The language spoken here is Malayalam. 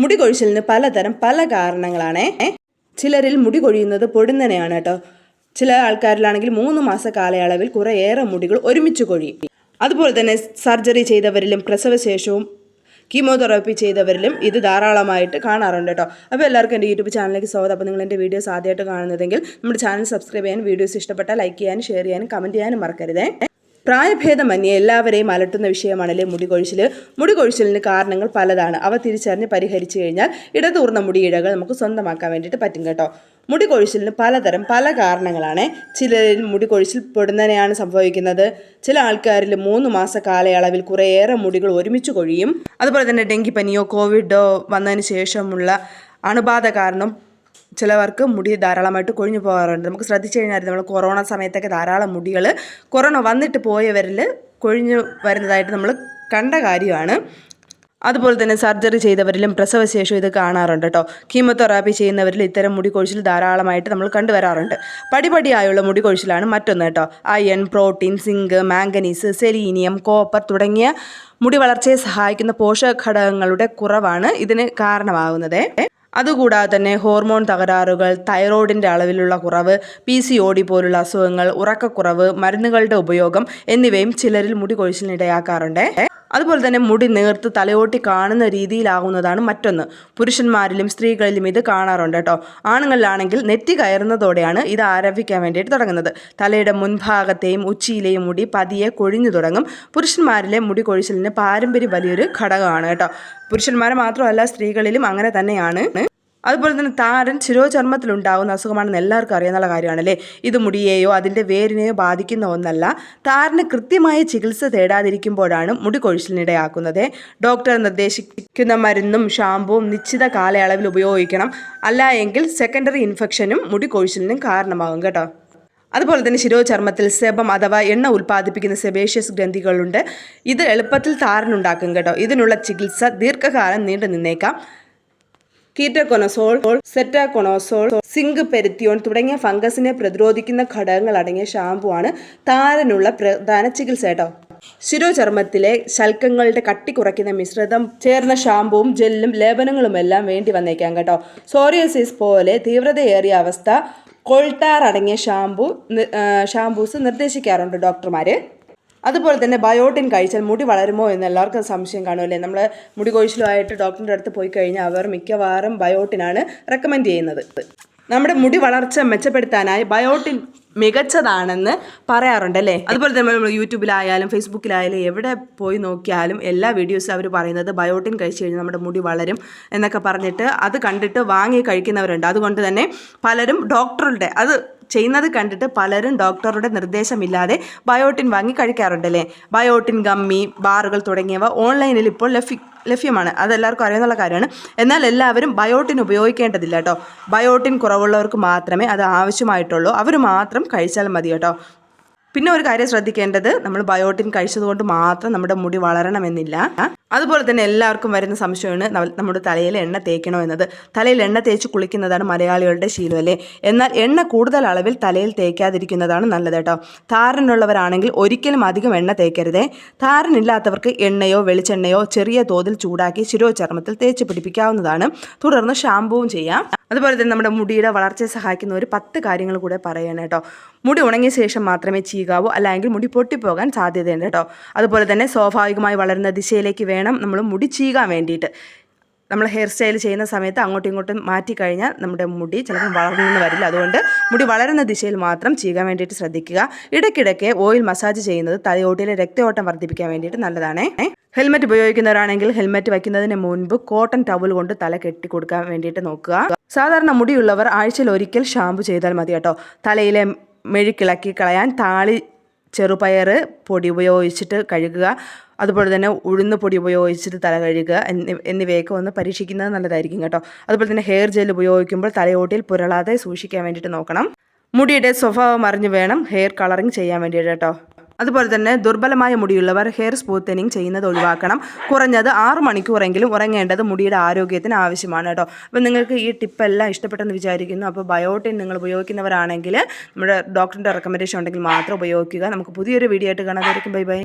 മുടി കൊഴിച്ചിലിന് പലതരം പല കാരണങ്ങളാണ്. ചിലരിൽ മുടി കൊഴിയുന്നത് പൊടുന്നനെയാണ് കേട്ടോ. ചില ആൾക്കാരിലാണെങ്കിൽ മൂന്ന് മാസ കാലയളവിൽ കുറേയേറെ മുടികൾ ഒരുമിച്ച് കൊഴിയും അതുപോലെ തന്നെ സർജറി ചെയ്തവരിലും പ്രസവശേഷവും കീമോതെറാപ്പി ചെയ്തവരിലും ഇത് ധാരാളമായിട്ട് കാണാറുണ്ട് കേട്ടോ. അപ്പോൾ എല്ലാവർക്കും എന്റെ യൂട്യൂബ് ചാനലിലേക്ക് സ്വാഗതം. അപ്പോൾ നിങ്ങൾ എന്റെ വീഡിയോസ് ആദ്യമായിട്ട് കാണുന്നതെങ്കിൽ നമ്മുടെ ചാനൽ സബ്സ്ക്രൈബ് ചെയ്യാനും വീഡിയോസ് ഇഷ്ടപ്പെട്ടാൽ ലൈക്ക് ചെയ്യാനും ഷെയർ ചെയ്യാനും കമന്റ് ചെയ്യാനും മറക്കരുതേ. പ്രായഭേദമന്യേ എല്ലാവരെയും അലട്ടുന്ന വിഷയമാണല്ലേ മുടികൊഴിച്ചിൽ മുടികൊഴിച്ചിലിന് മുടി കൊഴിച്ചിലിന് കാരണങ്ങൾ പലതാണ്. അവ തിരിച്ചറിഞ്ഞ് പരിഹരിച്ചു കഴിഞ്ഞാൽ ഇടതൂർന്ന മുടിയിഴകൾ നമുക്ക് സ്വന്തമാക്കാൻ വേണ്ടിയിട്ട് പറ്റും കേട്ടോ. മുടികൊഴിച്ചിലിന് പലതരം പല കാരണങ്ങളാണ്. ചിലരിൽ മുടികൊഴിച്ചിൽ പൊടുന്നതിനെയാണ് സംഭവിക്കുന്നത്. ചില ആൾക്കാരിൽ മൂന്ന് മാസ കാലയളവിൽ കുറേയേറെ മുടികൾ ഒരുമിച്ച് കൊഴിയും. അതുപോലെ തന്നെ ഡെങ്കിപ്പനിയോ കോവിഡോ വന്നതിന് ശേഷമുള്ള അണുബാധ കാരണം ചിലവർക്ക് മുടി ധാരാളമായിട്ട് കൊഴിഞ്ഞു പോകാറുണ്ട്. നമുക്ക് ശ്രദ്ധിച്ചു കഴിഞ്ഞാൽ നമ്മൾ കൊറോണ സമയത്തൊക്കെ ധാരാളം മുടികൾ കൊറോണ വന്നിട്ട് പോയവരിൽ കൊഴിഞ്ഞു വരുന്നതായിട്ട് നമ്മൾ കണ്ട കാര്യമാണ്. അതുപോലെ തന്നെ സർജറി ചെയ്തവരിലും പ്രസവശേഷം ഇത് കാണാറുണ്ട് കേട്ടോ. കീമോതെറാപ്പി ചെയ്യുന്നവരിൽ ഇത്തരം മുടി കൊഴിച്ചിൽ ധാരാളമായിട്ട് നമ്മൾ കണ്ടുവരാറുണ്ട് പടിപടിയായുള്ള മുടി കൊഴിച്ചിലാണ് മറ്റൊന്ന് കേട്ടോ. Iron protein zinc manganese selenium copper തുടങ്ങിയ മുടി വളർച്ചയെ സഹായിക്കുന്ന പോഷക ഘടകങ്ങളുടെ കുറവാണ് ഇതിന് കാരണമാകുന്നത്. അതുകൂടാതെ തന്നെ ഹോർമോൺ തകരാറുകൾ തൈറോയിഡിന്റെ അളവിലുള്ള കുറവ് പി സി ഒ പോലുള്ള അസുഖങ്ങൾ ഉറക്കക്കുറവ് മരുന്നുകളുടെ ഉപയോഗം എന്നിവയും ചിലരിൽ മുടി കൊഴിച്ചിലിനിടയാക്കാറുണ്ട്. അതുപോലെ തന്നെ മുടി നേർത്ത് തലയോട്ടി കാണുന്ന രീതിയിലാകുന്നതാണ് മറ്റൊന്ന്. പുരുഷന്മാരിലും സ്ത്രീകളിലും ഇത് കാണാറുണ്ട് കേട്ടോ. ആണുങ്ങളിലാണെങ്കിൽ നെറ്റി കയറുന്നതോടെയാണ് ഇത് ആരംഭിക്കാൻ വേണ്ടിയിട്ട് തുടങ്ങുന്നത്. തലയുടെ മുൻഭാഗത്തെയും ഉച്ചിയിലെയും മുടി പതിയെ കൊഴിഞ്ഞു തുടങ്ങും. പുരുഷന്മാരിലെ മുടി കൊഴിച്ചിലിന് പാരമ്പര്യം വലിയൊരു ഘടകമാണ് കേട്ടോ. പുരുഷന്മാരെ മാത്രമല്ല സ്ത്രീകളിലും അങ്ങനെ തന്നെയാണ്. അതുപോലെ തന്നെ താരൻ ശിരോചർമ്മത്തിൽ ഉണ്ടാകുന്ന അസുഖമാണെന്ന് എല്ലാവർക്കും അറിയാവുന്ന കാര്യമാണല്ലേ? ഇത് മുടിയെയോ അതിന്റെ വേരിനെയോ ബാധിക്കുന്ന ഒന്നല്ല. താരന് കൃത്യമായ ചികിത്സ തേടാതിരിക്കുമ്പോഴാണ് മുടി കൊഴിച്ചിലിനിടയാക്കുന്നത്. ഡോക്ടർ നിർദ്ദേശിക്കുന്ന മരുന്നും ഷാമ്പുവും നിശ്ചിത കാലയളവിൽ ഉപയോഗിക്കണം. അല്ല എങ്കിൽ സെക്കൻഡറി ഇൻഫെക്ഷനും മുടി കൊഴിച്ചിലിനും കാരണമാകും കേട്ടോ. അതുപോലെ തന്നെ ശിരോചർമ്മത്തിൽ സെബം അഥവാ എണ്ണ ഉൽപ്പാദിപ്പിക്കുന്ന സെബേഷ്യസ് ഗ്രന്ഥികളുണ്ട്. ഇത് എളുപ്പത്തിൽ താരനുണ്ടാക്കും കേട്ടോ. ഇതിനുള്ള ചികിത്സ ദീർഘകാലം നീണ്ടു നിന്നേക്കാം കീറ്റകൊനസോൾ സെറ്റാകൊണോസോൾ സിങ്ക് പെരുത്തിയോൺ തുടങ്ങിയ ഫംഗസിനെ പ്രതിരോധിക്കുന്ന ഘടകങ്ങൾ അടങ്ങിയ ഷാമ്പു ആണ് താരനുള്ള പ്രധാന ചികിത്സ കേട്ടോ. ശിരോചർമ്മത്തിലെ ശൽക്കങ്ങളുടെ കട്ടി കുറയ്ക്കുന്ന മിശ്രിതം ചേർന്ന ഷാമ്പുവും ജെല്ലും ലേപനങ്ങളും എല്ലാം വേണ്ടി വന്നേക്കാം കേട്ടോ. സോറിയസിസ് പോലെ തീവ്രതയേറിയ അവസ്ഥ കൊൾട്ടാർ അടങ്ങിയ ഷാമ്പു ഷാമ്പൂസ് നിർദ്ദേശിക്കാറുണ്ട് ഡോക്ടർമാർ അതുപോലെ തന്നെ ബയോട്ടിൻ കഴിച്ചാൽ മുടി വളരുമോ എന്ന് എല്ലാവർക്കും സംശയം കാണുമല്ലേ നമ്മൾ മുടി കൊഴിച്ചിലുമായിട്ട് ഡോക്ടറിന്റെ അടുത്ത് പോയി കഴിഞ്ഞാൽ അവർ മിക്കവാറും ബയോട്ടിനാണ് റെക്കമെൻഡ് ചെയ്യുന്നത്. നമ്മുടെ മുടി വളർച്ച മെച്ചപ്പെടുത്താനായി ബയോട്ടിൻ മികച്ചതാണെന്ന് പറയാറുണ്ട് അല്ലേ? അതുപോലെ തന്നെ നമ്മൾ യൂട്യൂബിലായാലും ഫേസ്ബുക്കിലായാലും എവിടെ പോയി നോക്കിയാലും എല്ലാ വീഡിയോസും അവർ പറയുന്നത് ബയോട്ടിൻ കഴിച്ചു കഴിഞ്ഞാൽ നമ്മുടെ മുടി വളരും എന്നൊക്കെ പറഞ്ഞിട്ട് അത് കണ്ടിട്ട് വാങ്ങി കഴിക്കുന്നവരുണ്ട്. അതുകൊണ്ട് തന്നെ പലരും ഡോക്ടറുടെ അത് ചെയ്യുന്നത് കണ്ടിട്ട് പലരും ഡോക്ടറുടെ നിർദ്ദേശമില്ലാതെ ബയോട്ടിൻ വാങ്ങി കഴിക്കാറുണ്ടല്ലേ? ബയോട്ടിൻ ഗമ്മി ബാറുകൾ തുടങ്ങിയവ ഓൺലൈനിൽ ഇപ്പോൾ ലഭ്യ ലഭ്യമാണ്. അതെല്ലാവർക്കും അറിയാവുന്ന കാര്യമാണ്. എന്നാൽ എല്ലാവരും ബയോട്ടിൻ ഉപയോഗിക്കേണ്ടതില്ല കേട്ടോ. ബയോട്ടിൻ കുറവുള്ളവർക്ക് മാത്രമേ അത് ആവശ്യമായിട്ടുള്ളൂ. അവർ മാത്രം കഴിച്ചാൽ മതി കേട്ടോ. പിന്നെ ഒരു കാര്യം ശ്രദ്ധിക്കേണ്ടത് നമ്മൾ ബയോട്ടിൻ കഴിച്ചതുകൊണ്ട് മാത്രം നമ്മുടെ മുടി വളരണമെന്നില്ല. അതുപോലെ തന്നെ എല്ലാവർക്കും വരുന്ന സംശയമാണ് നമ്മുടെ തലയിൽ എണ്ണ തേക്കണോ എന്നത്. തലയിൽ എണ്ണ തേച്ച് കുളിക്കുന്നതാണ് മലയാളികളുടെ ശീലം അല്ലേ എന്നാൽ എണ്ണ കൂടുതൽ അളവിൽ തലയിൽ തേക്കാതിരിക്കുന്നതാണ് നല്ലത് കേട്ടോ. താരനുള്ളവരാണെങ്കിൽ ഒരിക്കലും അധികം എണ്ണ തേക്കരുതേ. താരനില്ലാത്തവർക്ക് എണ്ണയോ വെളിച്ചെണ്ണയോ ചെറിയ തോതിൽ ചൂടാക്കി ശിരോചർമ്മത്തിൽ തേച്ച് പിടിപ്പിക്കാവുന്നതാണ്. തുടർന്ന് ഷാമ്പുവും ചെയ്യാം. അതുപോലെ തന്നെ നമ്മുടെ മുടിയുടെ വളർച്ചയെ സഹായിക്കുന്ന ഒരു പത്ത് കാര്യങ്ങൾ കൂടെ പറയണം കേട്ടോ. മുടി ഉണങ്ങിയ ശേഷം മാത്രമേ ചീകാവൂ അല്ലെങ്കിൽ മുടി പൊട്ടിപ്പോകാൻ സാധ്യതയുണ്ട് കേട്ടോ. അതുപോലെ തന്നെ സ്വാഭാവികമായി വളരുന്ന ദിശയിലേക്ക് വേണം നമ്മൾ മുടി ചീകാൻ വേണ്ടിയിട്ട്. നമ്മൾ ഹെയർ സ്റ്റൈൽ ചെയ്യുന്ന സമയത്ത് അങ്ങോട്ടും ഇങ്ങോട്ടും മാറ്റി കഴിഞ്ഞാൽ നമ്മുടെ മുടി ചിലപ്പോൾ വളർന്നു വരില്ല. അതുകൊണ്ട് മുടി വളരുന്ന ദിശയിൽ മാത്രം ചെയ്യാൻ വേണ്ടിയിട്ട് ശ്രദ്ധിക്കുക. ഇടയ്ക്കിടയ്ക്ക് ഓയിൽ മസാജ് ചെയ്യുന്നത് തലയോട്ടിയിലെ രക്തയോട്ടം വർദ്ധിപ്പിക്കാൻ വേണ്ടിയിട്ട് നല്ലതാണ്. ഹെൽമെറ്റ് ഉപയോഗിക്കുന്നവരാണെങ്കിൽ ഹെൽമെറ്റ് വയ്ക്കുന്നതിന് മുൻപ് കോട്ടൺ ടവൽ കൊണ്ട് തല കെട്ടി കൊടുക്കാൻ വേണ്ടിയിട്ട് നോക്കുക. സാധാരണ മുടിയുള്ളവർ ആഴ്ചയിൽ ഒരിക്കൽ ഷാമ്പു ചെയ്താൽ മതി കേട്ടോ. തലയിലെ മെഴുക്കിളക്കി കളയാൻ താളി ചെറുപയർ പൊടി ഉപയോഗിച്ചിട്ട് കഴുകുക. അതുപോലെ തന്നെ ഉഴുന്ന് പൊടി ഉപയോഗിച്ചിട്ട് തല കഴുകുക എന്നി എന്നിവയൊക്കെ ഒന്ന് പരീക്ഷിക്കുന്നത് നല്ലതായിരിക്കും കേട്ടോ. അതുപോലെ തന്നെ ഹെയർ ജെൽ ഉപയോഗിക്കുമ്പോൾ തലയോട്ടിൽ പുരളാതെ സൂക്ഷിക്കാൻ വേണ്ടിയിട്ട് നോക്കണം. മുടിയുടെ സ്വഭാവം അറിഞ്ഞ് വേണം ഹെയർ കളറിങ് ചെയ്യാൻ വേണ്ടിയിട്ട് കേട്ടോ. അതുപോലെ തന്നെ ദുർബലമായ മുടിയുള്ളവർ ഹെയർ സ്മൂത്തനിങ് ചെയ്യുന്നത് ഒഴിവാക്കണം. കുറഞ്ഞത് ആറ് മണിക്കൂറെങ്കിലും ഉറങ്ങേണ്ടത് മുടിയുടെ ആരോഗ്യത്തിന് ആവശ്യമാണ് കേട്ടോ. അപ്പോൾ നിങ്ങൾക്ക് ഈ ടിപ്പെല്ലാം ഇഷ്ടപ്പെട്ടെന്ന് വിചാരിക്കുന്നു. അപ്പോൾ ബയോട്ടിൻ നിങ്ങൾ ഉപയോഗിക്കുന്നവരാണെങ്കിൽ നമ്മുടെ ഡോക്ടറിന്റെ റെക്കമെൻഡേഷൻ ഉണ്ടെങ്കിൽ മാത്രം ഉപയോഗിക്കുക. നമുക്ക് പുതിയൊരു വീഡിയോ ആയിട്ട് കാണാതായിരിക്കും ബൈ ബൈ